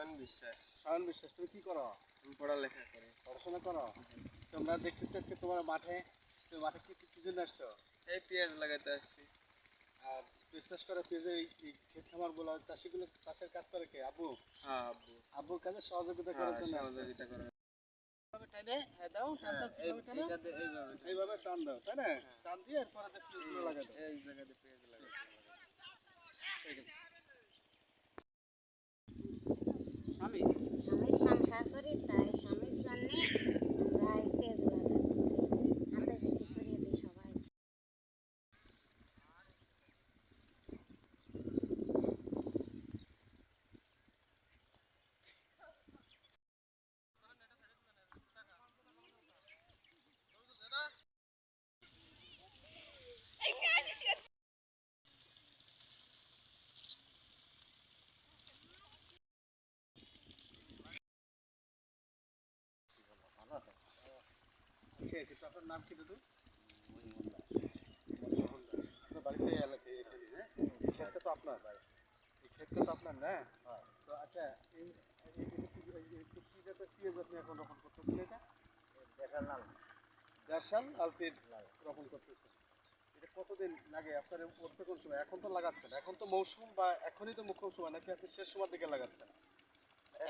নয়ন বিশ্বাস সায়ন বিশ্বাস তুমি কি করো? আমি পড়ালেখা করি। পড়াশোনা করো? তোমরা দেখতেছি আজকে তোমার মাঠে তুমি মাঠে কি কি জন্য আসছো? এই পেঁয়াজ লাগাতে আসছি। আর বিশ্বাস করে পেঁয়াজের এই ক্ষেত খামারগুলো চাষিগুলো চাষের কাজ করে কে? আবু হ্যাঁ আব্বু। আব্বুর কাজে সহযোগিতা হ্যাঁ, করার জন্য সহযোগিতা করে এইভাবে টানে, হ্যাঁ, দাও, তাই না? টান দিয়ে এরপরে যে পিসগুলো এই জায়গাতে পেঁয়াজ লাগাতে ঠিক আছে। স্বামী সংসার করি তাই স্বামীর জন্যে আমরা এই পেজ লাগাচ্ছি হাতে বিক্রি করিয়ে দিই সবাই আচ্ছা কিন্তু আপনার নাম কি দাদু বাড়িতে এই এলাকায় এখানে হ্যাঁ এই ক্ষেতটা তো আপনার এই ক্ষেতটা তো আপনার না তো আচ্ছা এই এই- এই- এই- এই- এই- এই- কি জাতের পেঁয়াজ আপনি এখন রোপণ করতেছেন এটা আলতির রোপণ করতেছেন এটা কতদিন লাগে আপনার উঠতে কোন সময় এখন তো লাগাচ্ছেন এখন তো মৌসুম বা এখনই তো মুখ্য সময় নাকি আপনি শেষ সময়ের দিকে লাগাচ্ছেন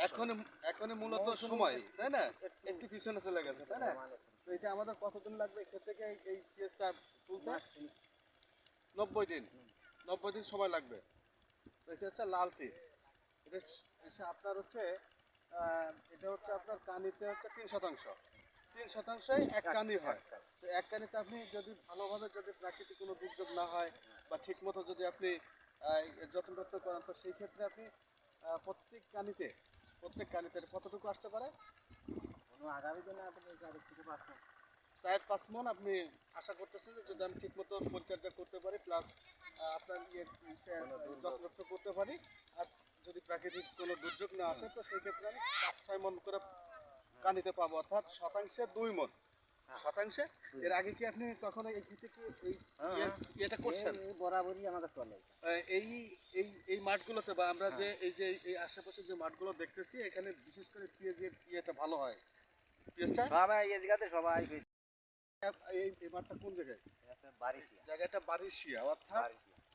এখনই এখনই মূলত সময় তাই না একটু পিছনে চলে গেছে তাই না এটা আমাদের কতদিন লাগবে? এখান থেকে এই- পেঁয়াজটা তুলতে? নব্বই দিন। নব্বই দিন সময় লাগবে। তো এটা হচ্ছে লাল তীর। এটা আপনার হচ্ছে এটা হচ্ছে আপনার কানিতে হচ্ছে তিন শতাংশ। তিন শতাংশই এক কানি হয়। তো এক কানিতে আপনি যদি ভালোভাবে যদি প্রাকৃতিক কোনো দুর্যোগ না হয় বা ঠিক মতো যদি আপনি যত্ন যত্ন করেন তো সেই ক্ষেত্রে আপনি প্রত্যেক কানিতে প্রত্যেক কানিতে কতটুকু আসতে পারে? থেকে চার পাঁচ মন আপনি আশা করতেছেন যে যদি আমি ঠিক মতো পরিচর্যা করতে পারি প্লাস আপনার ইয়ে যত্ন করতে পারি আর যদি প্রাকৃতিক কোনো দুর্যোগ না আসে তো সেই ক্ষেত্রে আমি পাঁচ ছয় মন করে কানিতে পাবো। অর্থাৎ শতাংশে দুই মন শতাংশে? এর আগে কি আপনি কখনো এই ভিতে কি এই ইয়ে- ইয়েটা করছেন? বরাবরই আমাদের চলে। এই এই এই মাঠগুলোতে বা আমরা যে এই যে এই আশেপাশে যে মাঠগুলো দেখতেছি এখানে বিশেষ করে পেঁয়াজের ইয়েটা ভালো হয়। সবাই এদিকে সবাই এই এই কোন জায়গায়? জায়গাটা বারিশিয়া অর্থাৎ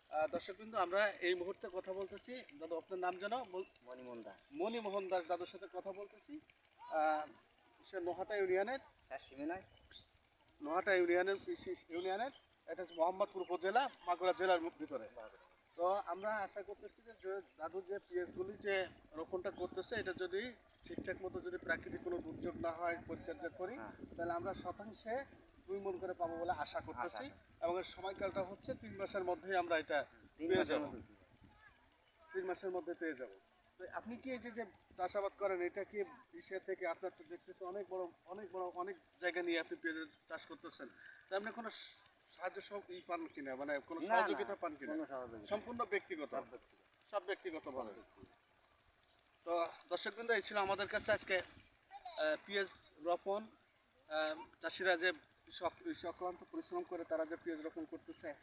আহ, দর্শকবৃন্দ আমরা এই মুহূর্তে কথা বলতেছি। দাদু আপনার নাম যেন? বল- মণিমন্দা মণিমোহন দাস দাদুর সাথে কথা বলতেছি। আহ, সে নোহাটা ইউনিয়নের তার নোহাটা ইউনিয়নের ইউনিয়নের এটা হচ্ছে মোহাম্মদপুর উপজেলা মাগুরা জেলার ভিতরে। তো আমরা আশা করতেছি যে যে দাদু যে পিএসগুলি যে রোপণটা করতেছে এটা যদি ঠিকঠাক মতো যদি প্রাকৃতিক কোনো দুর্যোগ না হয় পরিচর্যা করি হ্যাঁ। তাহলে আমরা শতাংশে দুই মন করে পাবো বলে আশা করতেছি। এবং এর সময়কালটা হচ্ছে তিন মাসের মধ্যেই আমরা এটা পেয়ে যাব। তিন মাসের মধ্যে পেয়ে যাব। তো আপনি কি এই যে চাষাবাদ করেন এটা কি ইসে থেকে আপনার তো দেখতেছি অনেক বড় অনেক বড় অনেক জায়গা নিয়ে আপনি পেঁয়াজের চাষ করতেছেন। তো আপনি কোনো সাহায্য সহ ই পান কিনা? মানে কোনো সহযোগিতা পান কিনা? সম্পূর্ণ ব্যক্তিগত? সব ব্যক্তিগত। তো দর্শকবৃন্দ এই ছিল আমাদের কাছে আজকে পেঁয়াজ রোপণ। চাষিরা যে সক- সক্লান্ত পরিশ্রম করে তারা যে পেঁয়াজ রোপণ করতেছে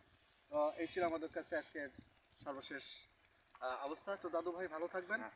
তো এই ছিল আমাদের কাছে আজকে সর্বশেষ অবস্থা। তো দাদু ভাই ভালো থাকবেন। হ্যাঁ।